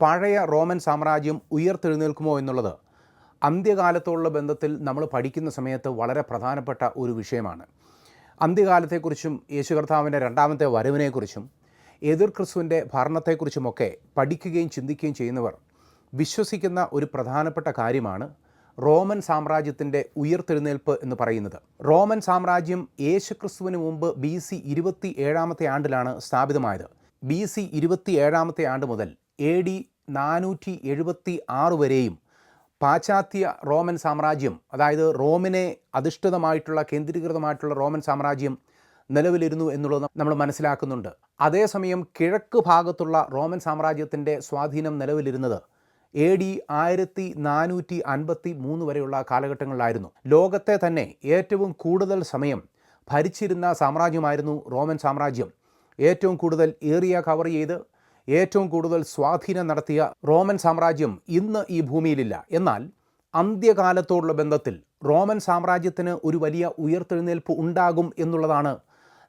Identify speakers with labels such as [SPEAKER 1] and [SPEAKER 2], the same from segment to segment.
[SPEAKER 1] പഴയ റോമൻ സാമ്രാജ്യം ഉയർത്തെഴുന്നേൽക്കുമോ എന്നുള്ളത് അന്ത്യകാലത്തോടുള്ള ബന്ധത്തിൽ നമ്മൾ പഠിക്കുന്ന സമയത്ത് വളരെ പ്രധാനപ്പെട്ട ഒരു വിഷയമാണ്. അന്ത്യകാലത്തെക്കുറിച്ചും യേശു കർത്താവിന്റെ രണ്ടാമത്തെ വരവിനെക്കുറിച്ചും എതിർ ക്രിസ്തുവിന്റെ ഭരണത്തെക്കുറിച്ചുമൊക്കെ പഠിക്കുകയും ചിന്തിക്കുകയും ചെയ്യുന്നവർ വിശ്വസിക്കുന്ന ഒരു പ്രധാനപ്പെട്ട കാര്യമാണ് റോമൻ സാമ്രാജ്യത്തിന്റെ ഉയർത്തെഴുന്നേൽപ്പ് എന്ന് പറയുന്നത്. റോമൻ സാമ്രാജ്യം യേശുക്രിസ്തുവിന് മുമ്പ് ബി സി ഇരുപത്തി ഏഴാമത്തെ ആണ്ടിലാണ് സ്ഥാപിതമായത്. ബി സി ഇരുപത്തി ഏഴാമത്തെ ആണ്ട് മുതൽ എ ഡി നാനൂറ്റി എഴുപത്തി ആറ് വരെയും പാശ്ചാത്യ റോമൻ സാമ്രാജ്യം അതായത് റോമിനെ അധിഷ്ഠിതമായിട്ടുള്ള കേന്ദ്രീകൃതമായിട്ടുള്ള റോമൻ സാമ്രാജ്യം നിലവിലിരുന്നു എന്നുള്ളത് നമ്മൾ മനസ്സിലാക്കുന്നുണ്ട്. അതേസമയം കിഴക്ക് ഭാഗത്തുള്ള റോമൻ സാമ്രാജ്യത്തിന്റെ സ്വാധീനം നിലവിലിരുന്നത് എ ഡി ആയിരത്തി നാനൂറ്റി അൻപത്തി മൂന്ന് വരെയുള്ള കാലഘട്ടങ്ങളിലായിരുന്നു. ലോകത്തെ തന്നെ ഏറ്റവും കൂടുതൽ സമയം ഭരിച്ചിരുന്ന സാമ്രാജ്യമായിരുന്നു റോമൻ സാമ്രാജ്യം. ഏറ്റവും കൂടുതൽ ഏറിയ കവർ ചെയ്ത് ഏറ്റവും കൂടുതൽ സ്വാധീനം നടത്തിയ റോമൻ സാമ്രാജ്യം ഇന്ന് ഈ ഭൂമിയിലില്ല. എന്നാൽ അന്ത്യകാലത്തോടുള്ള ബന്ധത്തിൽ റോമൻ സാമ്രാജ്യത്തിന് ഒരു വലിയ ഉയർത്തെഴുന്നേൽപ്പ് ഉണ്ടാകും എന്നുള്ളതാണ്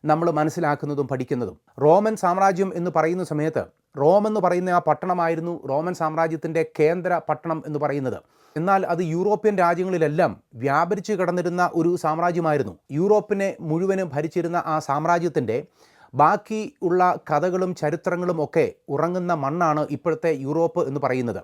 [SPEAKER 1] നമ്മൾ മനസ്സിലാക്കുന്നതും പഠിക്കുന്നതും. റോമൻ സാമ്രാജ്യം എന്ന് പറയുന്ന സമയത്ത് റോം എന്ന് പറയുന്ന ആ പട്ടണമായിരുന്നു റോമൻ സാമ്രാജ്യത്തിന്റെ കേന്ദ്ര പട്ടണം എന്ന് പറയുന്നത്. എന്നാൽ അത് യൂറോപ്യൻ രാജ്യങ്ങളിലെല്ലാം വ്യാപരിച്ചു കിടന്നിരുന്ന ഒരു സാമ്രാജ്യമായിരുന്നു. യൂറോപ്പിനെ മുഴുവനും ഭരിച്ചിരുന്ന ആ സാമ്രാജ്യത്തിന്റെ ബാക്കി ഉള്ള കഥകളും ചരിത്രങ്ങളും ഒക്കെ ഉറങ്ങുന്ന മണ്ണാണ് ഇപ്പോഴത്തെ യൂറോപ്പ് എന്ന് പറയുന്നത്.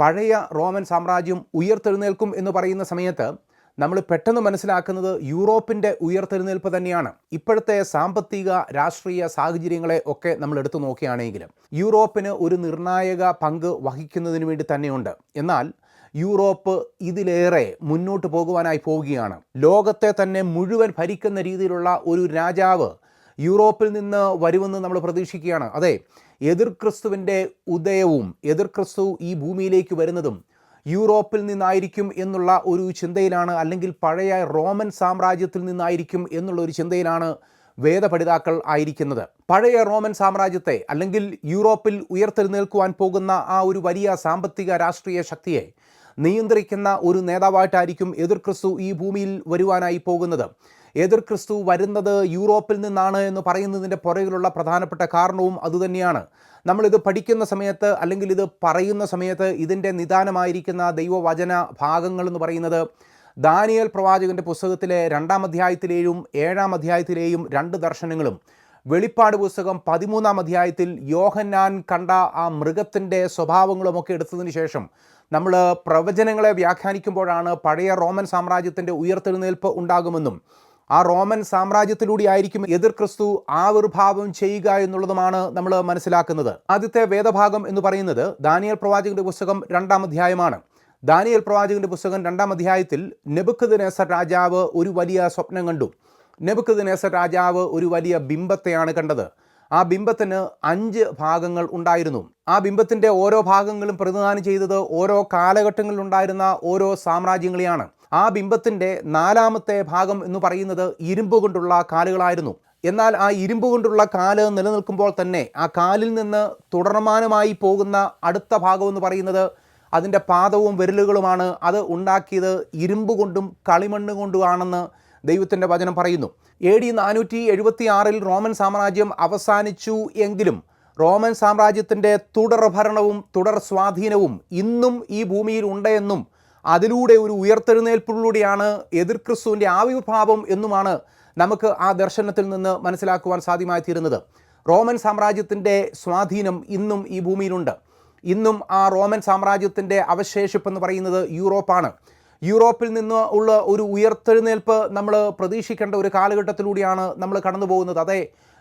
[SPEAKER 1] പഴയ റോമൻ സാമ്രാജ്യം ഉയർത്തെഴുന്നേൽക്കും എന്ന് പറയുന്ന സമയത്ത് നമ്മൾ പെട്ടെന്ന് മനസ്സിലാക്കുന്നത് യൂറോപ്പിന്റെ ഉയർത്തെഴുന്നേൽപ്പ് തന്നെയാണ്. ഇപ്പോഴത്തെ സാമ്പത്തിക രാഷ്ട്രീയ സാഹചര്യങ്ങളെ ഒക്കെ നമ്മൾ എടുത്തു നോക്കുകയാണെങ്കിൽ യൂറോപ്പിന് ഒരു നിർണായക പങ്ക് വഹിക്കുന്നതിന് വേണ്ടി തന്നെയുണ്ട്. എന്നാൽ യൂറോപ്പ് ഇതിലേറെ മുന്നോട്ട് പോകുവാനായി പോവുകയാണ്. ലോകത്തെ തന്നെ മുഴുവൻ ഭരിക്കുന്ന രീതിയിലുള്ള ഒരു രാജാവ് യൂറോപ്പിൽ നിന്ന് വരുമെന്ന് നമ്മൾ പ്രതീക്ഷിക്കുകയാണ്. അതെ എതിർ ക്രിസ്തുവിന്റെ ഉദയവും എതിർ ക്രിസ്തു ഈ ഭൂമിയിലേക്ക് വരുന്നതും യൂറോപ്പിൽ നിന്നായിരിക്കും എന്നുള്ള ഒരു ചിന്തയിലാണ് അല്ലെങ്കിൽ പഴയ റോമൻ സാമ്രാജ്യത്തിൽ നിന്നായിരിക്കും എന്നുള്ള ഒരു ചിന്തയിലാണ് വേദപഠിതാക്കൾ ആയിരിക്കുന്നത്. പഴയ റോമൻ സാമ്രാജ്യത്തെ അല്ലെങ്കിൽ യൂറോപ്പിൽ ഉയർത്തെഴുന്നേൽക്കുവാൻ പോകുന്ന ആ ഒരു വലിയ സാമ്പത്തിക രാഷ്ട്രീയ ശക്തിയെ നിയന്ത്രിക്കുന്ന ഒരു നേതാവായിട്ടായിരിക്കും എതിർ ക്രിസ്തു ഈ ഭൂമിയിൽ വരുവാനായി പോകുന്നത്. എതിർ ക്രിസ്തു വരുന്നത് യൂറോപ്പിൽ നിന്നാണ് എന്ന് പറയുന്നതിന്റെ പുറകിലുള്ള പ്രധാനപ്പെട്ട കാരണവും അതുതന്നെയാണ്. നമ്മളിത് പഠിക്കുന്ന സമയത്ത് അല്ലെങ്കിൽ ഇത് പറയുന്ന സമയത്ത് ഇതിന്റെ നിദാനമായിരിക്കുന്ന ദൈവവചന ഭാഗങ്ങൾ എന്ന് പറയുന്നത് ദാനിയൽ പ്രവാചകന്റെ പുസ്തകത്തിലെ രണ്ടാം അധ്യായത്തിലെയും ഏഴാം അധ്യായത്തിലെയും രണ്ട് ദർശനങ്ങളും വെളിപ്പാട് പുസ്തകം പതിമൂന്നാം അധ്യായത്തിൽ യോഹന്നാൻ കണ്ട ആ മൃഗത്തിന്റെ സ്വഭാവങ്ങളുമൊക്കെ എടുത്തതിന് ശേഷം നമ്മൾ പ്രവചനങ്ങളെ വ്യാഖ്യാനിക്കുമ്പോഴാണ് പഴയ റോമൻ സാമ്രാജ്യത്തിന്റെ ഉയർത്തെഴുന്നേൽപ്പ് ഉണ്ടാകുമെന്നും ആ റോമൻ സാമ്രാജ്യത്തിലൂടെ ആയിരിക്കും എതിർ ക്രിസ്തു ആവിർഭാവം ചെയ്യുക എന്നുള്ളതുമാണ് നമ്മൾ മനസ്സിലാക്കുന്നത്. ആദ്യത്തെ വേദഭാഗം എന്ന് പറയുന്നത് ദാനിയൽ പ്രവാചകന്റെ പുസ്തകം രണ്ടാം അധ്യായമാണ്. ദാനിയൽ പ്രവാചകന്റെ പുസ്തകം രണ്ടാം അധ്യായത്തിൽ നെബുക്കത് നേസർ രാജാവ് ഒരു വലിയ സ്വപ്നം കണ്ടു. നെബുക്കത് നേസർ രാജാവ് ഒരു വലിയ ബിംബത്തെയാണ് കണ്ടത്. ആ ബിംബത്തിന് അഞ്ച് ഭാഗങ്ങൾ ഉണ്ടായിരുന്നു. ആ ബിംബത്തിന്റെ ഓരോ ഭാഗങ്ങളും പ്രതിദാനം ചെയ്തത് ഓരോ കാലഘട്ടങ്ങളിലുണ്ടായിരുന്ന ഓരോ സാമ്രാജ്യങ്ങളെയാണ്. ആ ബിംബത്തിന്റെ നാലാമത്തെ ഭാഗം എന്ന് പറയുന്നത് ഇരുമ്പ് കൊണ്ടുള്ള കാലുകളായിരുന്നു. എന്നാൽ ആ ഇരുമ്പ് കൊണ്ടുള്ള കാൽ നിലനിൽക്കുമ്പോൾ തന്നെ ആ കാലിൽ നിന്ന് തുടർമാനമായി പോകുന്ന അടുത്ത ഭാഗം എന്ന് പറയുന്നത് അതിന്റെ പാദവും വിരലുകളുമാണ്. അത് ഉണ്ടാക്കിയത് ഇരുമ്പ് കൊണ്ടും കളിമണ്ണ് കൊണ്ടുമാണെന്ന് ദൈവത്തിന്റെ വചനം പറയുന്നു. എ ഡി നാനൂറ്റി എഴുപത്തി ആറിൽ റോമൻ സാമ്രാജ്യം അവസാനിച്ചു എങ്കിലും റോമൻ സാമ്രാജ്യത്തിന്റെ തുടർ ഭരണവും തുടർ സ്വാധീനവും ഇന്നും ഈ ഭൂമിയിൽ ഉണ്ട് എന്നും അതിലൂടെ ഒരു ഉയർത്തെഴുന്നേൽപ്പിലൂടെയാണ് എതിർ ക്രിസ്തുവിന്റെ ആവിർഭാവം എന്നുമാണ് നമുക്ക് ആ ദർശനത്തിൽ നിന്ന് മനസ്സിലാക്കുവാൻ സാധ്യമായി തീരുന്നത് റോമൻ സാമ്രാജ്യത്തിന്റെ സ്വാധീനം ഇന്നും ഈ ഭൂമിയിലുണ്ട്. ഇന്നും ആ റോമൻ സാമ്രാജ്യത്തിന്റെ അവശേഷിപ്പ് എന്ന് പറയുന്നത് യൂറോപ്പാണ്. യൂറോപ്പിൽ നിന്ന് ഉള്ള ഒരു ഉയർത്തെഴുന്നേൽപ്പ് നമ്മൾ പ്രതീക്ഷിക്കേണ്ട ഒരു കാലഘട്ടത്തിലൂടെയാണ് നമ്മൾ കടന്നു പോകുന്നത്. അതെ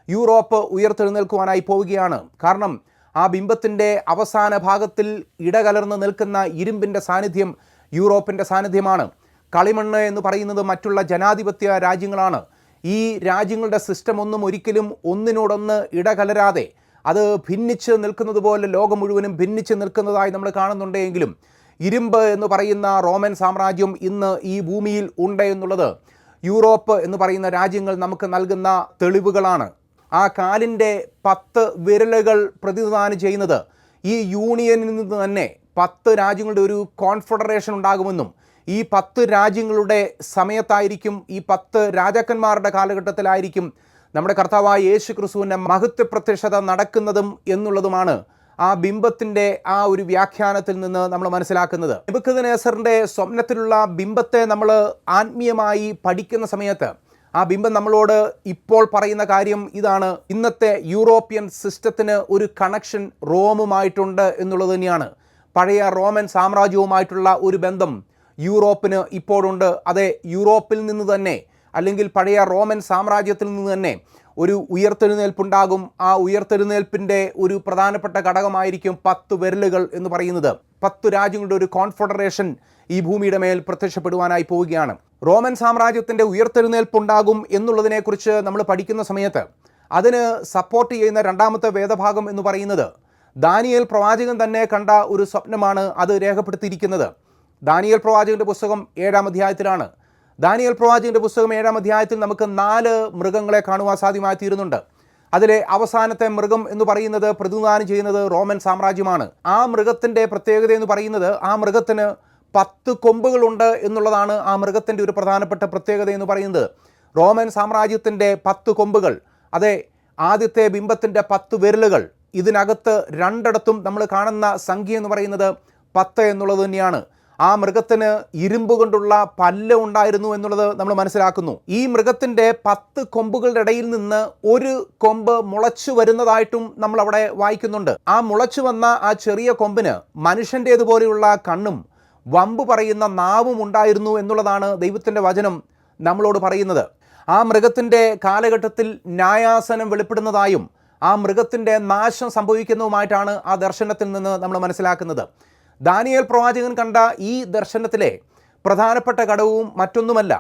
[SPEAKER 1] യൂറോപ്പ് ഉയർത്തെഴുന്നേൽക്കുവാനായി പോവുകയാണ്. കാരണം ആ ബിംബത്തിന്റെ അവസാന ഭാഗത്തിൽ ഇടകലർന്ന് നിൽക്കുന്ന ഇരുമ്പിന്റെ സാന്നിധ്യം യൂറോപ്പിന്റെ സാന്നിധ്യമാണ്. കളിമണ്ണ് എന്ന് പറയുന്നത് മറ്റുള്ള ജനാധിപത്യ രാജ്യങ്ങളാണ്. ഈ രാജ്യങ്ങളുടെ സിസ്റ്റം ഒന്നും ഒരിക്കലും ഒന്നിനോടൊന്ന് ഇടകലരാതെ അത് ഭിന്നിച്ച് നിൽക്കുന്നത് പോലെ ലോകം മുഴുവനും ഭിന്നിച്ച് നിൽക്കുന്നതായി നമ്മൾ കാണുന്നുണ്ടെങ്കിലും ഇരുമ്പ് എന്ന് പറയുന്ന റോമൻ സാമ്രാജ്യം ഇന്ന് ഈ ഭൂമിയിൽ ഉണ്ട് എന്നുള്ളത് യൂറോപ്പ് എന്ന് പറയുന്ന രാജ്യങ്ങൾ നമുക്ക് നൽകുന്ന തെളിവുകളാണ്. ആ കാലിന്റെ പത്ത് വിരലുകൾ പ്രതിനിധാനം ചെയ്യുന്നത് ഈ യൂണിയനിൽ നിന്ന് തന്നെ പത്ത് രാജ്യങ്ങളുടെ ഒരു കോൺഫെഡറേഷൻ ഉണ്ടാകുമെന്നും ഈ പത്ത് രാജ്യങ്ങളുടെ സമയത്തായിരിക്കും ഈ പത്ത് രാജാക്കന്മാരുടെ കാലഘട്ടത്തിലായിരിക്കും നമ്മുടെ കർത്താവായ യേശു ക്രിസ്തുവിന്റെ മഹത്വ പ്രത്യക്ഷത നടക്കുന്നതും എന്നുള്ളതുമാണ് ആ ബിംബത്തിന്റെ ആ ഒരു വ്യാഖ്യാനത്തിൽ നിന്ന് നമ്മൾ മനസ്സിലാക്കുന്നത്. നെബുക്കദ്നേസറിന്റെ സ്വപ്നത്തിലുള്ള ബിംബത്തെ നമ്മൾ ആത്മീയമായി പഠിക്കുന്ന സമയത്ത് ആ ബിംബം നമ്മളോട് ഇപ്പോൾ പറയുന്ന കാര്യം ഇതാണ്. ഇന്നത്തെ യൂറോപ്യൻ സിസ്റ്റത്തിന് ഒരു കണക്ഷൻ റോമുമായിട്ടുണ്ട് എന്നുള്ളത് തന്നെയാണ്. പഴയ റോമൻ സാമ്രാജ്യവുമായിട്ടുള്ള ഒരു ബന്ധം യൂറോപ്പിന് ഇപ്പോഴുണ്ട്. അതെ യൂറോപ്പിൽ നിന്ന് തന്നെ അല്ലെങ്കിൽ പഴയ റോമൻ സാമ്രാജ്യത്തിൽ നിന്ന് തന്നെ ഒരു ഉയർത്തെഴുന്നേൽപ്പുണ്ടാകും. ആ ഉയർത്തെഴുന്നേൽപ്പിന്റെ ഒരു പ്രധാനപ്പെട്ട ഘടകമായിരിക്കും പത്ത് വിരലുകൾ എന്ന് പറയുന്നത്. പത്ത് രാജ്യങ്ങളുടെ ഒരു കോൺഫെഡറേഷൻ ഈ ഭൂമിയുടെ മേൽ പ്രത്യക്ഷപ്പെടുവാനായി പോവുകയാണ്. റോമൻ സാമ്രാജ്യത്തിന്റെ ഉയർത്തെഴുന്നേൽപ്പുണ്ടാകും എന്നുള്ളതിനെക്കുറിച്ച് നമ്മൾ പഠിക്കുന്ന സമയത്ത് അതിന് സപ്പോർട്ട് ചെയ്യുന്ന രണ്ടാമത്തെ വേദഭാഗം എന്ന് പറയുന്നത് ദാനിയേൽ പ്രവാചകൻ തന്നെ കണ്ട ഒരു സ്വപ്നമാണ് അത് രേഖപ്പെടുത്തിയിരിക്കുന്നത്. ദാനിയേൽ പ്രവാചകന്റെ പുസ്തകം ഏഴാം അധ്യായത്തിലാണ്. ദാനിയേൽ പ്രവാചകന്റെ പുസ്തകം ഏഴാം അധ്യായത്തിൽ നമുക്ക് നാല് മൃഗങ്ങളെ കാണുവാൻ സാധ്യമായി തീരുന്നുണ്ട് അതിലെ അവസാനത്തെ മൃഗം എന്ന് പറയുന്നത് പ്രതിനിധാനം ചെയ്യുന്നത് റോമൻ സാമ്രാജ്യമാണ്. ആ മൃഗത്തിന്റെ പ്രത്യേകത എന്ന് പറയുന്നത് ആ മൃഗത്തിന് പത്ത് കൊമ്പുകളുണ്ട് എന്നുള്ളതാണ് ആ മൃഗത്തിന്റെ ഒരു പ്രധാനപ്പെട്ട പ്രത്യേകത എന്ന് പറയുന്നത്. റോമൻ സാമ്രാജ്യത്തിന്റെ പത്ത് കൊമ്പുകൾ അതെ ആദ്യത്തെ ബിംബത്തിന്റെ പത്ത് വിരലുകൾ ഇതിനകത്ത് രണ്ടിടത്തും നമ്മൾ കാണുന്ന സംഖ്യ എന്ന് പറയുന്നത് പത്ത് എന്നുള്ളത് തന്നെയാണ്. ആ മൃഗത്തിന് ഇരുമ്പ് കൊണ്ടുള്ള പല്ല് ഉണ്ടായിരുന്നു എന്നുള്ളത് നമ്മൾ മനസ്സിലാക്കുന്നു. ഈ മൃഗത്തിന്റെ പത്ത് കൊമ്പുകളുടെ ഇടയിൽ നിന്ന് ഒരു കൊമ്പ് മുളച്ചു വരുന്നതായിട്ടും നമ്മൾ അവിടെ വായിക്കുന്നുണ്ട്. ആ മുളച്ചു വന്ന ആ ചെറിയ കൊമ്പിന് മനുഷ്യന്റേതുപോലെയുള്ള കണ്ണും വമ്പ് പറയുന്ന നാവും ഉണ്ടായിരുന്നു എന്നുള്ളതാണ് ദൈവത്തിന്റെ വചനം നമ്മളോട് പറയുന്നത്. ആ മൃഗത്തിന്റെ കാലഘട്ടത്തിൽ ന്യായാസനം വെളിപ്പെടുന്നതായും ആ മൃഗത്തിന്റെ നാശം സംഭവിക്കുന്നതുമായിട്ടാണ് ആ ദർശനത്തിൽ നിന്ന് നമ്മൾ മനസ്സിലാക്കുന്നത്. ദാനിയേൽ പ്രവാചകൻ കണ്ട ഈ ദർശനത്തിലെ പ്രധാനപ്പെട്ട ഘടകവും മറ്റൊന്നുമല്ല.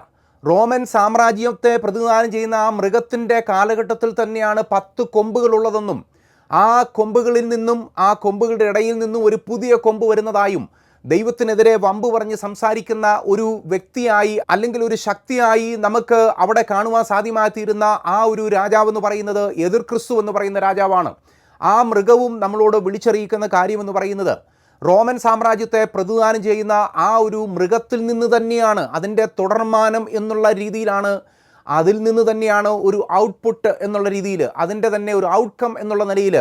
[SPEAKER 1] റോമൻ സാമ്രാജ്യത്തെ പ്രതിനിധാനം ചെയ്യുന്ന ആ മൃഗത്തിന്റെ കാലഘട്ടത്തിൽ തന്നെയാണ് പത്ത് കൊമ്പുകളുള്ളതെന്നും ആ കൊമ്പുകളിൽ നിന്നും ആ കൊമ്പുകളുടെ ഇടയിൽ നിന്നും ഒരു പുതിയ കൊമ്പ് വരുന്നതായും ദൈവത്തിനെതിരെ വമ്പ് പറഞ്ഞ് സംസാരിക്കുന്ന ഒരു വ്യക്തിയായി അല്ലെങ്കിൽ ഒരു ശക്തിയായി നമുക്ക് അവിടെ കാണുവാൻ സാധ്യമായിത്തീരുന്ന ആ ഒരു രാജാവ് എന്ന് പറയുന്നത് എതിർ ക്രിസ്തു എന്ന് പറയുന്ന രാജാവാണ്. ആ മൃഗവും നമ്മളോട് വിളിച്ചറിയിക്കുന്ന കാര്യമെന്ന് പറയുന്നത് റോമൻ സാമ്രാജ്യത്തെ പ്രതിദാനം ചെയ്യുന്ന ആ ഒരു മൃഗത്തിൽ നിന്ന് തന്നെയാണ് അതിന്റെ തുടർമാനം എന്നുള്ള രീതിയിലാണ് അതിൽ നിന്ന് തന്നെയാണ് ഒരു ഔട്ട്പുട്ട് എന്നുള്ള രീതിയിൽ അതിന്റെ തന്നെ ഒരു ഔട്ട്കം എന്നുള്ള നിലയിൽ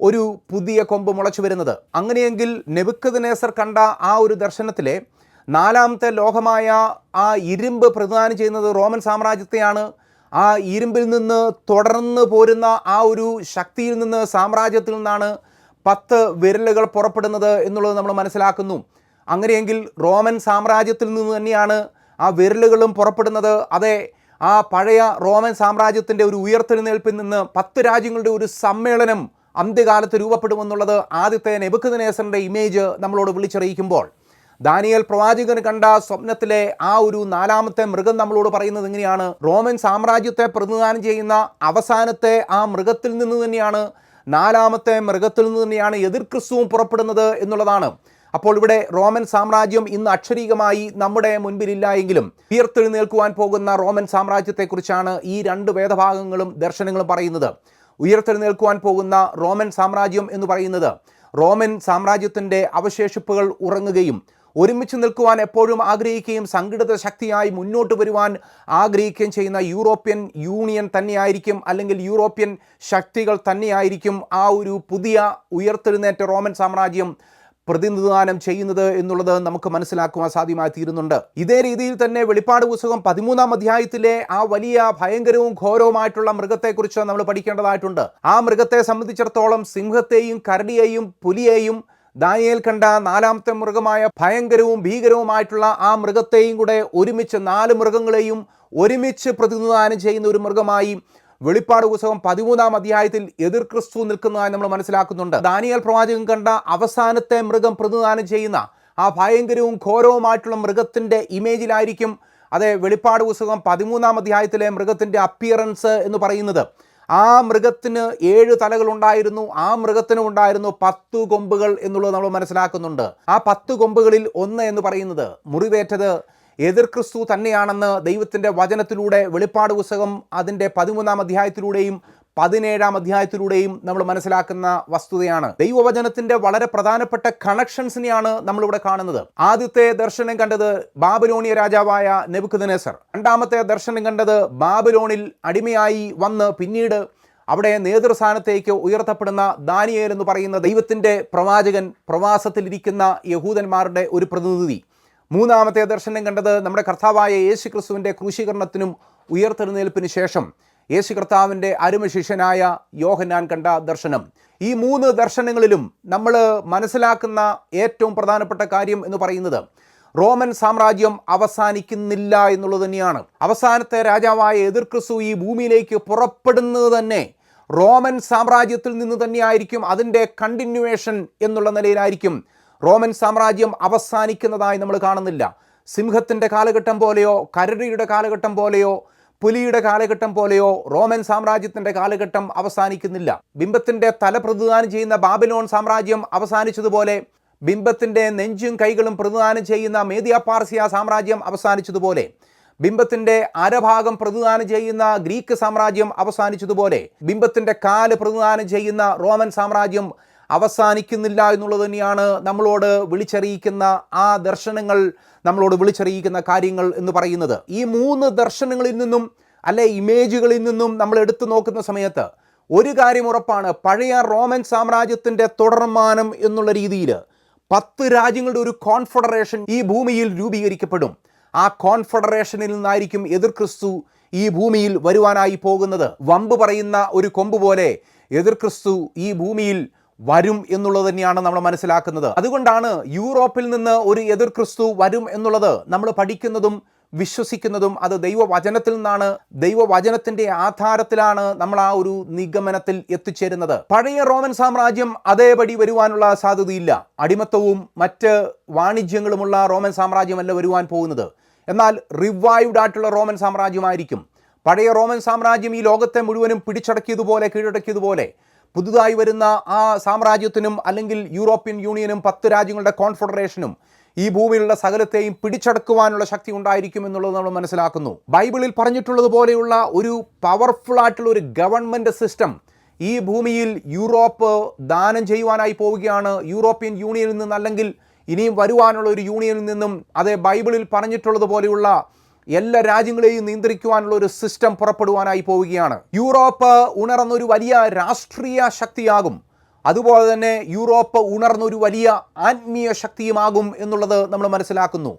[SPEAKER 1] ഒരു പുതിയ കൊമ്പ് മുളച്ചു വരുന്നത്. അങ്ങനെയെങ്കിൽ നെബുക്കദ്നേസർ കണ്ട ആ ഒരു ദർശനത്തിലെ നാലാമത്തെ ലോകമായ ആ ഇരുമ്പ് പ്രതിദാനം ചെയ്യുന്നത് റോമൻ സാമ്രാജ്യത്തെയാണ്. ആ ഇരുമ്പിൽ നിന്ന് തുടർന്ന് പോരുന്ന ആ ഒരു ശക്തിയിൽ നിന്ന് സാമ്രാജ്യത്തിൽ നിന്നാണ് പത്ത് വിരലുകൾ പുറപ്പെടുന്നത് എന്നുള്ളത് നമ്മൾ മനസ്സിലാക്കുന്നു. അങ്ങനെയെങ്കിൽ റോമൻ സാമ്രാജ്യത്തിൽ നിന്ന് തന്നെയാണ് ആ വിരലുകളും പുറപ്പെടുന്നത്. അതെ ആ പഴയ റോമൻ സാമ്രാജ്യത്തിന്റെ ഒരു ഉയർത്തെഴുന്നേൽപ്പിൽ നിന്ന് പത്ത് രാജ്യങ്ങളുടെ ഒരു സമ്മേളനം അന്ത്യകാലത്ത് രൂപപ്പെടുമെന്നുള്ളത് ആദ്യത്തെ നെബുക്കദ്നേസറിന്റെ ഇമേജ് നമ്മളോട് വിളിച്ചറിയിക്കുമ്പോൾ. ദാനിയൽ പ്രവാചകൻ കണ്ട സ്വപ്നത്തിലെ ആ ഒരു നാലാമത്തെ മൃഗം നമ്മളോട് പറയുന്നത് എങ്ങനെയാണ്? റോമൻ സാമ്രാജ്യത്തെ പ്രതിനിധാനം ചെയ്യുന്ന അവസാനത്തെ ആ മൃഗത്തിൽ നിന്ന് തന്നെയാണ് നാലാമത്തെ മൃഗത്തിൽ നിന്ന് തന്നെയാണ് എതിർ ക്രിസ്തുവും പുറപ്പെടുന്നത് എന്നുള്ളതാണ്. അപ്പോൾ ഇവിടെ റോമൻ സാമ്രാജ്യം ഇന്ന് അക്ഷരീകമായി നമ്മുടെ മുൻപിലില്ല എങ്കിലും ഉയർത്തെഴുന്നേൽക്കുവാൻ പോകുന്ന റോമൻ സാമ്രാജ്യത്തെക്കുറിച്ചാണ് ഈ രണ്ട് വേദഭാഗങ്ങളും ദർശനങ്ങളും പറയുന്നത്. ഉയർത്തെഴുന്നേൽക്കുവാൻ പോകുന്ന റോമൻ സാമ്രാജ്യം എന്ന് പറയുന്നത് റോമൻ സാമ്രാജ്യത്തിന്റെ അവശേഷിപ്പുകൾ ഉറങ്ങുകയും ഒരുമിച്ച് നിൽക്കുവാൻ എപ്പോഴും ആഗ്രഹിക്കുകയും സംഘടിത ശക്തിയായി മുന്നോട്ട് വരുവാൻ ആഗ്രഹിക്കുകയും ചെയ്യുന്ന യൂറോപ്യൻ യൂണിയൻ തന്നെയായിരിക്കും അല്ലെങ്കിൽ യൂറോപ്യൻ ശക്തികൾ തന്നെയായിരിക്കും ആ ഒരു പുതിയ ഉയർത്തെഴുന്നേറ്റ റോമൻ സാമ്രാജ്യം പ്രതിനിധാനം ചെയ്യുന്നത് എന്നുള്ളത് നമുക്ക് മനസ്സിലാക്കുവാൻ സാധ്യമായി തീരുന്നുണ്ട്. ഇതേ രീതിയിൽ തന്നെ വെളിപ്പാട് പുസ്തകം പതിമൂന്നാം അധ്യായത്തിലെ ആ വലിയ ഭയങ്കരവും ഘോരവുമായിട്ടുള്ള മൃഗത്തെക്കുറിച്ച് നമ്മൾ പഠിക്കേണ്ടതായിട്ടുണ്ട്. ആ മൃഗത്തെ സംബന്ധിച്ചിടത്തോളം സിംഹത്തെയും കരടിയെയും പുലിയെയും ദാനിയേൽ കണ്ട നാലാമത്തെ മൃഗമായ ഭയങ്കരവും ഭീകരവുമായിട്ടുള്ള ആ മൃഗത്തെയും കൂടെ ഒരുമിച്ച് നാല് മൃഗങ്ങളെയും ഒരുമിച്ച് പ്രതിനിധാനം ചെയ്യുന്ന ഒരു മൃഗമായി വെളിപ്പാട് പുസ്തകം പതിമൂന്നാം അധ്യായത്തിൽ എതിർ ക്രിസ്തു നിൽക്കുന്നതായി നമ്മൾ മനസ്സിലാക്കുന്നുണ്ട്. ദാനിയൽ പ്രവാചകൻ കണ്ട അവസാനത്തെ മൃഗം പ്രതിനിധാനം ചെയ്യുന്ന ആ ഭയങ്കരവും ഘോരവുമായിട്ടുള്ള മൃഗത്തിന്റെ ഇമേജിലായിരിക്കും അതെ വെളിപ്പാട് പുസ്തകം പതിമൂന്നാം അധ്യായത്തിലെ മൃഗത്തിന്റെ അപ്പിയറൻസ് എന്ന് പറയുന്നത്. ആ മൃഗത്തിന് ഏഴ് തലകളുണ്ടായിരുന്നു ആ മൃഗത്തിനും ഉണ്ടായിരുന്നു പത്തു കൊമ്പുകൾ എന്നുള്ളത് നമ്മൾ മനസ്സിലാക്കുന്നുണ്ട്. ആ പത്ത് കൊമ്പുകളിൽ ഒന്ന് എന്ന് പറയുന്നത് മുറിവേറ്റത് എതിർ ക്രിസ്തു തന്നെയാണെന്ന് ദൈവത്തിന്റെ വചനത്തിലൂടെ വെളിപ്പാട് പുസ്തകം അതിന്റെ പതിമൂന്നാം അധ്യായത്തിലൂടെയും പതിനേഴാം അധ്യായത്തിലൂടെയും നമ്മൾ മനസ്സിലാക്കുന്ന വസ്തുതയാണ്. ദൈവവചനത്തിന്റെ വളരെ പ്രധാനപ്പെട്ട കണക്ഷൻസിനെയാണ് നമ്മളിവിടെ കാണുന്നത്. ആദ്യത്തെ ദർശനം കണ്ടത് ബാബിലോണിയ രാജാവായ നെബുക്കുദനേസർ രണ്ടാമത്തെ ദർശനം കണ്ടത് ബാബിലോണിൽ അടിമയായി വന്ന് പിന്നീട് അവിടെ നേതൃസ്ഥാനത്തേക്ക് ഉയർത്തപ്പെടുന്ന ദാനിയേൽ എന്ന് പറയുന്ന ദൈവത്തിന്റെ പ്രവാചകൻ പ്രവാസത്തിലിരിക്കുന്ന യഹൂദന്മാരുടെ ഒരു പ്രതിനിധി. മൂന്നാമത്തെ ദർശനം കണ്ടത് നമ്മുടെ കർത്താവായ യേശു ക്രിസ്തുവിന്റെ ക്രൂശീകരണത്തിനും ഉയർത്തെഴുന്നേൽപ്പിന് ശേഷം. യേശു കർത്താവിന്റെ അരുമ ശിഷ്യനായ യോഹന്നാൻ കണ്ട ദർശനം. ഈ മൂന്ന് ദർശനങ്ങളിലും നമ്മൾ മനസ്സിലാക്കുന്ന ഏറ്റവും പ്രധാനപ്പെട്ട കാര്യം എന്ന് പറയുന്നത് റോമൻ സാമ്രാജ്യം അവസാനിക്കുന്നില്ല എന്നുള്ളത് തന്നെയാണ്. അവസാനത്തെ രാജാവായ എതിർ ക്രിസ്തു ഈ ഭൂമിയിലേക്ക് പുറപ്പെടുന്നത് തന്നെ റോമൻ സാമ്രാജ്യത്തിൽ നിന്ന് തന്നെയായിരിക്കും. അതിന്റെ കണ്ടിന്യൂവേഷൻ എന്നുള്ള നിലയിലായിരിക്കും റോമൻ സാമ്രാജ്യം അവസാനിക്കുന്നതായി നമ്മൾ കാണുന്നില്ല. സിംഹത്തിന്റെ കാലഘട്ടം പോലെയോ കരടിയുടെ കാലഘട്ടം പോലെയോ പുലിയുടെ കാലഘട്ടം പോലെയോ റോമൻ സാമ്രാജ്യത്തിന്റെ കാലഘട്ടം അവസാനിക്കുന്നില്ല. ബിംബത്തിന്റെ തല പ്രതിദാനം ചെയ്യുന്ന ബാബിലോൺ സാമ്രാജ്യം അവസാനിച്ചതുപോലെ ബിംബത്തിന്റെ നെഞ്ചും കൈകളും പ്രതിദാനം ചെയ്യുന്ന മേദിയ പാർസിയ സാമ്രാജ്യം അവസാനിച്ചതുപോലെ ബിംബത്തിന്റെ അരഭാഗം പ്രതിദാനം ചെയ്യുന്ന ഗ്രീക്ക് സാമ്രാജ്യം അവസാനിച്ചതുപോലെ ബിംബത്തിന്റെ കാൽ പ്രതിദാനം ചെയ്യുന്ന റോമൻ സാമ്രാജ്യം അവസാനിക്കുന്നില്ല എന്നുള്ളത് തന്നെയാണ് നമ്മളോട് വിളിച്ചറിയിക്കുന്ന ആ ദർശനങ്ങൾ നമ്മളോട് വിളിച്ചറിയിക്കുന്ന കാര്യങ്ങൾ എന്ന് പറയുന്നത്. ഈ മൂന്ന് ദർശനങ്ങളിൽ നിന്നും അല്ലെ ഇമേജുകളിൽ നിന്നും നമ്മൾ എടുത്തു നോക്കുന്ന സമയത്ത് ഒരു കാര്യം ഉറപ്പാണ്. പഴയ റോമൻ സാമ്രാജ്യത്തിന്റെ തുടർമാനം എന്നുള്ള രീതിയിൽ പത്ത് രാജ്യങ്ങളുടെ ഒരു കോൺഫെഡറേഷൻ ഈ ഭൂമിയിൽ രൂപീകരിക്കപ്പെടും. ആ കോൺഫെഡറേഷനിൽ നിന്നായിരിക്കും എതിർ ക്രിസ്തു ഈ ഭൂമിയിൽ വരുവാനായി പോകുന്നത്. വമ്പ് പറയുന്ന ഒരു കൊമ്പ് പോലെ എതിർ ക്രിസ്തു ഈ ഭൂമിയിൽ വരും എന്നുള്ളത് തന്നെയാണ് നമ്മൾ മനസ്സിലാക്കുന്നത്. അതുകൊണ്ടാണ് യൂറോപ്പിൽ നിന്ന് ഒരു എതിർ ക്രിസ്തു വരും എന്നുള്ളത് നമ്മൾ പഠിക്കുന്നതും വിശ്വസിക്കുന്നതും അത് ദൈവവചനത്തിൽ നിന്നാണ് ദൈവവചനത്തിന്റെ ആധാരത്തിലാണ് നമ്മൾ ആ ഒരു നിഗമനത്തിൽ എത്തിച്ചേരുന്നത്. പഴയ റോമൻ സാമ്രാജ്യം അതേപടി വരുവാനുള്ള സാധ്യതയില്ല. അടിമത്തവും മറ്റ് വാണിജ്യങ്ങളുമുള്ള റോമൻ സാമ്രാജ്യമല്ല വരുവാൻ പോകുന്നത്. എന്നാൽ റിവൈവ്ഡ് ആയിട്ടുള്ള റോമൻ സാമ്രാജ്യമായിരിക്കും. പഴയ റോമൻ സാമ്രാജ്യം ഈ ലോകത്തെ മുഴുവനും പിടിച്ചടക്കിയതുപോലെ കീഴടക്കിയതുപോലെ പുതുതായി വരുന്ന ആ സാമ്രാജ്യത്തിനും അല്ലെങ്കിൽ യൂറോപ്യൻ യൂണിയനും പത്ത് രാജ്യങ്ങളുടെ കോൺഫെഡറേഷനും ഈ ഭൂമിയിലുള്ള സകലത്തെയും പിടിച്ചടക്കുവാനുള്ള ശക്തി ഉണ്ടായിരിക്കും എന്നുള്ളത് നമ്മൾ മനസ്സിലാക്കുന്നു. ബൈബിളിൽ പറഞ്ഞിട്ടുള്ളതുപോലെയുള്ള ഒരു പവർഫുൾ ആയിട്ടുള്ള ഒരു ഗവൺമെന്റ് സിസ്റ്റം ഈ ഭൂമിയിൽ യൂറോപ്പ് ദാനം ചെയ്യുവാനായി പോവുകയാണ്. യൂറോപ്യൻ യൂണിയനിൽ നിന്ന് അല്ലെങ്കിൽ ഇനിയും വരുവാനുള്ള ഒരു യൂണിയനിൽ നിന്നും അതേ ബൈബിളിൽ പറഞ്ഞിട്ടുള്ളത് പോലെയുള്ള എല്ലാ രാജ്യങ്ങളെയും നിയന്ത്രിക്കുവാനുള്ള ഒരു സിസ്റ്റം പുറപ്പെടുവാനായി പോവുകയാണ്. യൂറോപ്പ് ഉണർന്നൊരു വലിയ രാഷ്ട്രീയ ശക്തിയാകും. അതുപോലെ തന്നെ യൂറോപ്പ് ഉണർന്നൊരു വലിയ ആത്മീയ ശക്തിയുമാകും എന്നുള്ളത് നമ്മൾ മനസ്സിലാക്കുന്നു.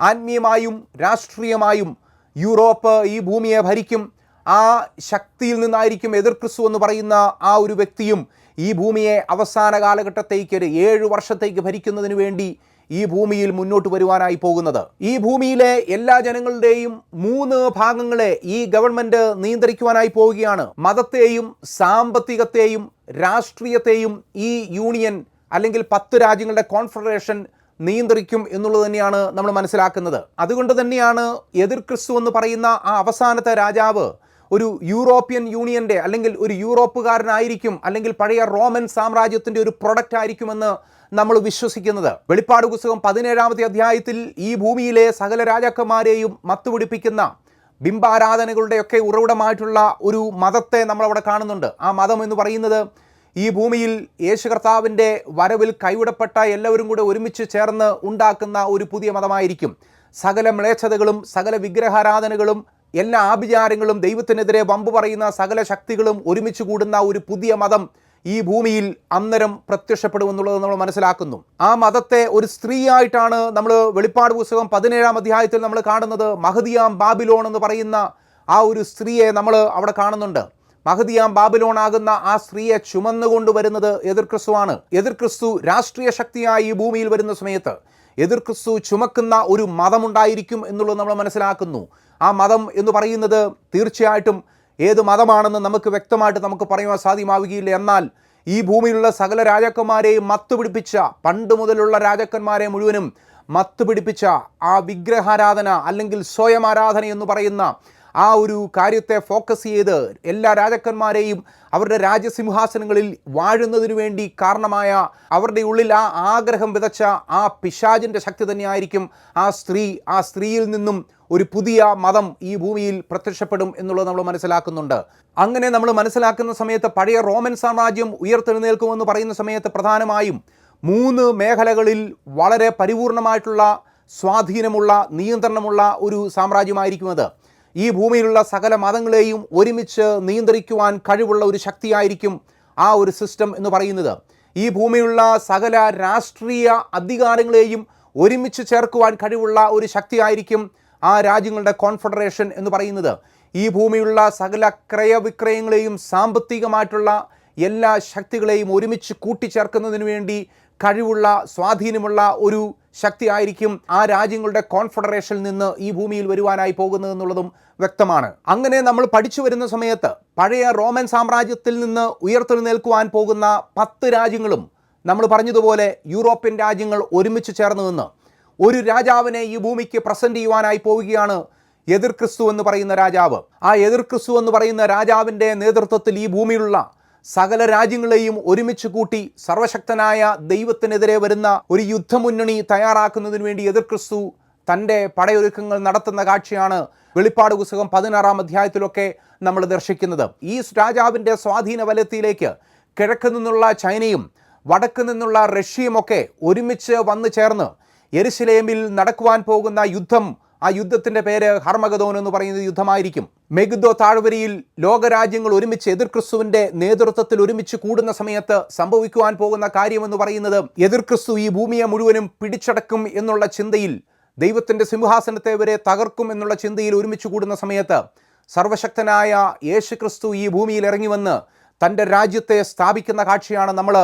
[SPEAKER 1] ആത്മീയമായും രാഷ്ട്രീയമായും യൂറോപ്പ് ഈ ഭൂമിയെ ഭരിക്കും. ആ ശക്തിയിൽ നിന്നായിരിക്കും എതിർ ക്രിസ്തു എന്ന് പറയുന്ന ആ ഒരു വ്യക്തിയും ഈ ഭൂമിയെ അവസാന കാലഘട്ടത്തേക്ക് ഒരു ഏഴ് വർഷത്തേക്ക് ഭരിക്കുന്നതിന് വേണ്ടി ഈ ഭൂമിയിൽ മുന്നോട്ട് വരുവാനായി പോകുന്നത്. ഈ ഭൂമിയിലെ എല്ലാ ജനങ്ങളുടെയും മൂന്ന് ഭാഗങ്ങളെ ഈ ഗവൺമെന്റ് നിയന്ത്രിക്കുവാനായി പോവുകയാണ്. മതത്തെയും സാമ്പത്തികത്തെയും രാഷ്ട്രീയത്തെയും ഈ യൂണിയൻ അല്ലെങ്കിൽ പത്ത് രാജ്യങ്ങളുടെ കോൺഫെഡറേഷൻ നിയന്ത്രിക്കും എന്നുള്ളത് തന്നെയാണ് നമ്മൾ മനസ്സിലാക്കുന്നത്. അതുകൊണ്ട് തന്നെയാണ് എതിർ ക്രിസ്തു എന്ന് പറയുന്ന ആ അവസാനത്തെ രാജാവ് ഒരു യൂറോപ്യൻ യൂണിയന്റെ അല്ലെങ്കിൽ ഒരു യൂറോപ്പുകാരനായിരിക്കും അല്ലെങ്കിൽ പഴയ റോമൻ സാമ്രാജ്യത്തിന്റെ ഒരു പ്രൊഡക്റ്റ് ആയിരിക്കുമെന്ന് നമ്മൾ വിശ്വസിക്കുന്നത്. വെളിപ്പാട് പുസ്തകം പതിനേഴാമത്തെ അധ്യായത്തിൽ ഈ ഭൂമിയിലെ സകല രാജാക്കന്മാരെയും മത്തുപിടിപ്പിക്കുന്ന ബിംബാരാധനകളുടെയൊക്കെ ഉറവിടമായിട്ടുള്ള ഒരു മതത്തെ നമ്മളവിടെ കാണുന്നുണ്ട്. ആ മതം എന്ന് പറയുന്നത് ഈ ഭൂമിയിൽ യേശു കർത്താവിന്റെ വരവിൽ കൈവിടപ്പെട്ട എല്ലാവരും കൂടെ ഒരുമിച്ച് ചേർന്ന് ഉണ്ടാക്കുന്ന ഒരു പുതിയ മതമായിരിക്കും. സകല മ്ലേച്ഛതകളും സകല വിഗ്രഹാരാധനകളും എല്ലാ ആഭിചാരങ്ങളും ദൈവത്തിനെതിരെ വമ്പ് പറയുന്ന സകല ശക്തികളും ഒരുമിച്ച് കൂടുന്ന ഒരു പുതിയ മതം ഈ ഭൂമിയിൽ അന്നരം പ്രത്യക്ഷപ്പെടുമെന്നുള്ളത് നമ്മൾ മനസ്സിലാക്കുന്നു. ആ മതത്തെ ഒരു സ്ത്രീയായിട്ടാണ് നമ്മൾ വെളിപ്പാട് പുസ്തകം പതിനേഴാം അധ്യായത്തിൽ നമ്മൾ കാണുന്നത്. മഹദിയാം ബാബിലോൺ എന്ന് പറയുന്ന ആ ഒരു സ്ത്രീയെ നമ്മൾ അവിടെ കാണുന്നുണ്ട്. മഹദിയാം ബാബിലോൺ ആകുന്ന ആ സ്ത്രീയെ ചുമന്നുകൊണ്ട് വരുന്നത് എതിർ ക്രിസ്തുവാണ് എതിർ ക്രിസ്തു രാഷ്ട്രീയ ശക്തിയായി ഈ ഭൂമിയിൽ വരുന്ന സമയത്ത് എതിർ ക്രിസ്തു ചുമക്കുന്ന ഒരു മതമുണ്ടായിരിക്കും എന്നുള്ളത് നമ്മൾ മനസ്സിലാക്കുന്നു. ആ മതം എന്ന് പറയുന്നത് തീർച്ചയായിട്ടും ഏത് മതമാണെന്ന് നമുക്ക് വ്യക്തമായിട്ട് നമുക്ക് പറയുവാൻ സാധ്യമാവുകയില്ല. എന്നാൽ ഈ ഭൂമിയിലുള്ള സകല രാജാക്കന്മാരെയും മത്തുപിടിപ്പിച്ച പണ്ട് മുതലുള്ള രാജാക്കന്മാരെ മുഴുവനും മത്തുപിടിപ്പിച്ച ആ വിഗ്രഹാരാധന അല്ലെങ്കിൽ സ്വയം ആരാധന എന്ന് പറയുന്ന ആ ഒരു കാര്യത്തെ ഫോക്കസ് ചെയ്ത് എല്ലാ രാജാക്കന്മാരെയും അവരുടെ രാജ്യസിംഹാസനങ്ങളിൽ വാഴുന്നതിനു വേണ്ടി കാരണമായ അവരുടെ ഉള്ളിൽ ആ ആഗ്രഹം വിതച്ച ആ പിശാചിന്റെ ശക്തി തന്നെയായിരിക്കും ആ സ്ത്രീ ആ സ്ത്രീയിൽ നിന്നും ഒരു പുതിയ മതം ഈ ഭൂമിയിൽ പ്രത്യക്ഷപ്പെടും എന്നുള്ളത് നമ്മൾ മനസ്സിലാക്കുന്നുണ്ട്. അങ്ങനെ നമ്മൾ മനസ്സിലാക്കുന്ന സമയത്ത് പഴയ റോമൻ സാമ്രാജ്യം ഉയർത്തെഴുന്നേൽക്കുമെന്ന് പറയുന്ന സമയത്ത് പ്രധാനമായും മൂന്ന് മേഖലകളിൽ വളരെ പരിപൂർണമായിട്ടുള്ള സ്വാധീനമുള്ള നിയന്ത്രണമുള്ള ഒരു സാമ്രാജ്യമായിരിക്കും അത്. ഈ ഭൂമിയിലുള്ള സകല മതങ്ങളെയും ഒരുമിച്ച് നിയന്ത്രിക്കുവാൻ കഴിവുള്ള ഒരു ശക്തിയായിരിക്കും ആ ഒരു സിസ്റ്റം എന്ന് പറയുന്നത്. ഈ ഭൂമിയുള്ള സകല രാഷ്ട്രീയ അധികാരങ്ങളെയും ഒരുമിച്ച് ചേർക്കുവാൻ കഴിവുള്ള ഒരു ശക്തിയായിരിക്കും ആ രാജ്യങ്ങളുടെ കോൺഫെഡറേഷൻ എന്ന് പറയുന്നത് ഈ ഭൂമിയുള്ള സകല ക്രയവിക്രയങ്ങളെയും സാമ്പത്തികമായിട്ടുള്ള എല്ലാ ശക്തികളെയും ഒരുമിച്ച് കൂട്ടിച്ചേർക്കുന്നതിന് വേണ്ടി കഴിവുള്ള സ്വാധീനമുള്ള ഒരു ശക്തിയായിരിക്കും ആ രാജ്യങ്ങളുടെ കോൺഫെഡറേഷനിൽ നിന്ന് ഈ ഭൂമിയിൽ വരുവാനായി പോകുന്നതെന്നുള്ളതും വ്യക്തമാണ്. അങ്ങനെ നമ്മൾ പഠിച്ചു വരുന്ന സമയത്ത് പഴയ റോമൻ സാമ്രാജ്യത്തിൽ നിന്ന് ഉയർത്തെഴുന്നേൽക്കുവാൻ പോകുന്ന പത്ത് രാജ്യങ്ങളും നമ്മൾ പറഞ്ഞതുപോലെ യൂറോപ്യൻ രാജ്യങ്ങൾ ഒരുമിച്ച് ചേർന്ന് നിന്ന് ഒരു രാജാവിനെ ഈ ഭൂമിക്ക് പ്രസന്റ് ചെയ്യുവാനായി പോവുകയാണ് എതിർ ക്രിസ്തു എന്ന് പറയുന്ന രാജാവ്. ആ എതിർ ക്രിസ്തു എന്ന് പറയുന്ന രാജാവിന്റെ നേതൃത്വത്തിൽ ഈ ഭൂമിയിലുള്ള സകല രാജ്യങ്ങളെയും ഒരുമിച്ച് കൂട്ടി സർവശക്തനായ ദൈവത്തിനെതിരെ വരുന്ന ഒരു യുദ്ധമുന്നണി തയ്യാറാക്കുന്നതിന് വേണ്ടി എതിർ ക്രിസ്തു തന്റെ പടയൊരുക്കങ്ങൾ നടത്തുന്ന കാഴ്ചയാണ് വെളിപ്പാട് പുസ്തകം പതിനാറാം അധ്യായത്തിലൊക്കെ നമ്മൾ ദർശിക്കുന്നത്. ഈ രാജാവിന്റെ സ്വാധീന വലയത്തിലേക്ക് കിഴക്ക് നിന്നുള്ള ചൈനയും വടക്ക് നിന്നുള്ള റഷ്യയുമൊക്കെ ഒരുമിച്ച് വന്നു ചേർന്ന് യെരുശലേമിൽ നടക്കുവാൻ പോകുന്ന യുദ്ധം ആ യുദ്ധത്തിന്റെ പേര് ഹർമഗദോൻ എന്ന് പറയുന്ന യുദ്ധമായിരിക്കും. മെഗുദോ താഴ്വരയിൽ ലോകരാജ്യങ്ങൾ ഒരുമിച്ച് എതിർ ക്രിസ്തുവിന്റെ നേതൃത്വത്തിൽ ഒരുമിച്ച് കൂടുന്ന സമയത്ത് സംഭവിക്കുവാൻ പോകുന്ന കാര്യമെന്ന് പറയുന്നത് എതിർ ക്രിസ്തു ഈ ഭൂമിയെ മുഴുവനും പിടിച്ചടക്കും എന്നുള്ള ചിന്തയിൽ ദൈവത്തിന്റെ സിംഹാസനത്തെ വരെ തകർക്കും എന്നുള്ള ചിന്തയിൽ ഒരുമിച്ച് കൂടുന്ന സമയത്ത് സർവശക്തനായ യേശു ക്രിസ്തു ഈ ഭൂമിയിൽ ഇറങ്ങി വന്ന് തന്റെ രാജ്യത്തെ സ്ഥാപിക്കുന്ന കാഴ്ചയാണ് നമ്മൾ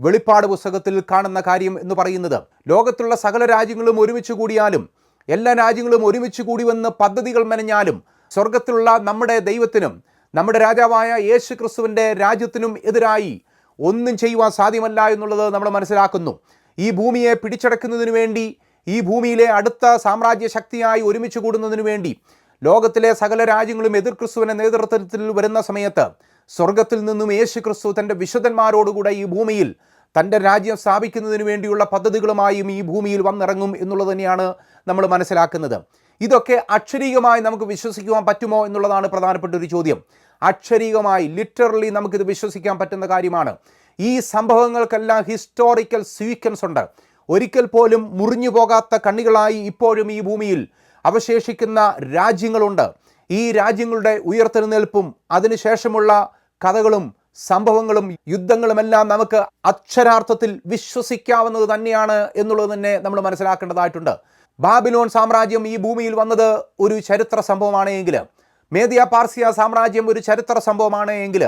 [SPEAKER 1] വെളിപ്പാട് പുസ്തകത്തിൽ കാണുന്ന കാര്യം എന്ന് പറയുന്നത് ലോകത്തുള്ള സകല രാജ്യങ്ങളും ഒരുമിച്ച് കൂടിയാലും എല്ലാ രാജ്യങ്ങളും ഒരുമിച്ച് കൂടി വന്ന് പദ്ധതികൾ മെനഞ്ഞാലും സ്വർഗത്തിലുള്ള നമ്മുടെ ദൈവത്തിനും നമ്മുടെ രാജാവായ യേശു ക്രിസ്തുവിന്റെ രാജ്യത്തിനും എതിരായി ഒന്നും ചെയ്യുവാൻ സാധ്യമല്ല എന്നുള്ളത് നമ്മൾ മനസ്സിലാക്കുന്നു. ഈ ഭൂമിയെ പിടിച്ചടക്കുന്നതിന് വേണ്ടി ഈ ഭൂമിയിലെ അടുത്ത സാമ്രാജ്യ ശക്തിയായി ഒരുമിച്ച് കൂടുന്നതിന് വേണ്ടി ലോകത്തിലെ സകല രാജ്യങ്ങളും എതിർ ക്രിസ്തുവിന്റെ നേതൃത്വത്തിൽ വരുന്ന സമയത്ത് സ്വർഗത്തിൽ നിന്നും യേശു ക്രിസ്തു തന്റെ വിശുദ്ധന്മാരോടുകൂടെ ഈ ഭൂമിയിൽ തന്റെ രാജ്യം സ്ഥാപിക്കുന്നതിന് വേണ്ടിയുള്ള പദ്ധതികളുമായും ഈ ഭൂമിയിൽ വന്നിറങ്ങും എന്നുള്ളത് തന്നെയാണ് നമ്മൾ മനസ്സിലാക്കുന്നത്. ഇതൊക്കെ അക്ഷരീകമായി നമുക്ക് വിശ്വസിക്കുവാൻ പറ്റുമോ എന്നുള്ളതാണ് പ്രധാനപ്പെട്ട ഒരു ചോദ്യം. അക്ഷരീകമായി ലിറ്ററലി നമുക്കിത് വിശ്വസിക്കാൻ പറ്റുന്ന കാര്യമാണ്. ഈ സംഭവങ്ങൾക്കെല്ലാം ഹിസ്റ്റോറിക്കൽ സ്വീക്വൻസ് ഉണ്ട്. ഒരിക്കൽ പോലും മുറിഞ്ഞു പോകാത്ത കണ്ണികളായി ഇപ്പോഴും ഈ ഭൂമിയിൽ അവശേഷിക്കുന്ന രാജ്യങ്ങളുണ്ട്. ഈ രാജ്യങ്ങളുടെ ഉയർത്തെഴുന്നേൽപ്പും അതിനുശേഷമുള്ള കഥകളും സംഭവങ്ങളും യുദ്ധങ്ങളുമെല്ലാം നമുക്ക് അക്ഷരാർത്ഥത്തിൽ വിശ്വസിക്കാവുന്നത് തന്നെയാണ് എന്നുള്ളത് തന്നെ നമ്മൾ മനസ്സിലാക്കേണ്ടതായിട്ടുണ്ട്. ബാബിലോൺ സാമ്രാജ്യം ഈ ഭൂമിയിൽ വന്നത് ഒരു ചരിത്ര സംഭവമാണ് എങ്കിൽ മേദിയ പാർസിയ സാമ്രാജ്യം ഒരു ചരിത്ര സംഭവമാണ് എങ്കിൽ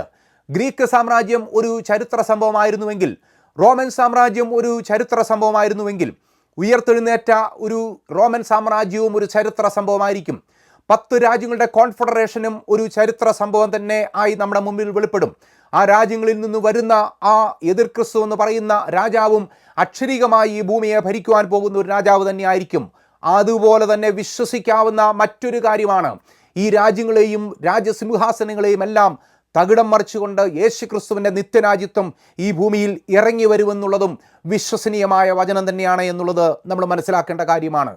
[SPEAKER 1] ഗ്രീക്ക് സാമ്രാജ്യം ഒരു ചരിത്ര സംഭവമായിരുന്നുവെങ്കിൽ റോമൻ സാമ്രാജ്യം ഒരു ചരിത്ര സംഭവമായിരുന്നുവെങ്കിൽ ഉയർത്തെഴുന്നേറ്റ ഒരു റോമൻ സാമ്രാജ്യവും ഒരു ചരിത്ര സംഭവമായിരിക്കും. പത്ത് രാജ്യങ്ങളുടെ കോൺഫെഡറേഷനും ഒരു ചരിത്ര സംഭവം തന്നെ ആയി നമ്മുടെ മുമ്പിൽ വെളിപ്പെടും. ആ രാജ്യങ്ങളിൽ നിന്ന് വരുന്ന ആ എതിർ ക്രിസ്തു എന്ന് പറയുന്ന രാജാവും അക്ഷരീകമായി ഈ ഭൂമിയെ ഭരിക്കുവാൻ പോകുന്ന ഒരു രാജാവ് തന്നെയായിരിക്കും അതുപോലെ തന്നെ വിശ്വസിക്കാവുന്ന മറ്റൊരു കാര്യമാണ്. ഈ രാജ്യങ്ങളെയും രാജ്യസിംഹാസനങ്ങളെയും എല്ലാം തകിടം മറിച്ചുകൊണ്ട് യേശു ക്രിസ്തുവിന്റെ നിത്യരാജ്യത്വം ഈ ഭൂമിയിൽ ഇറങ്ങി വരുമെന്നുള്ളതും വിശ്വസനീയമായ വചനം തന്നെയാണ് എന്നുള്ളത് നമ്മൾ മനസ്സിലാക്കേണ്ട കാര്യമാണ്.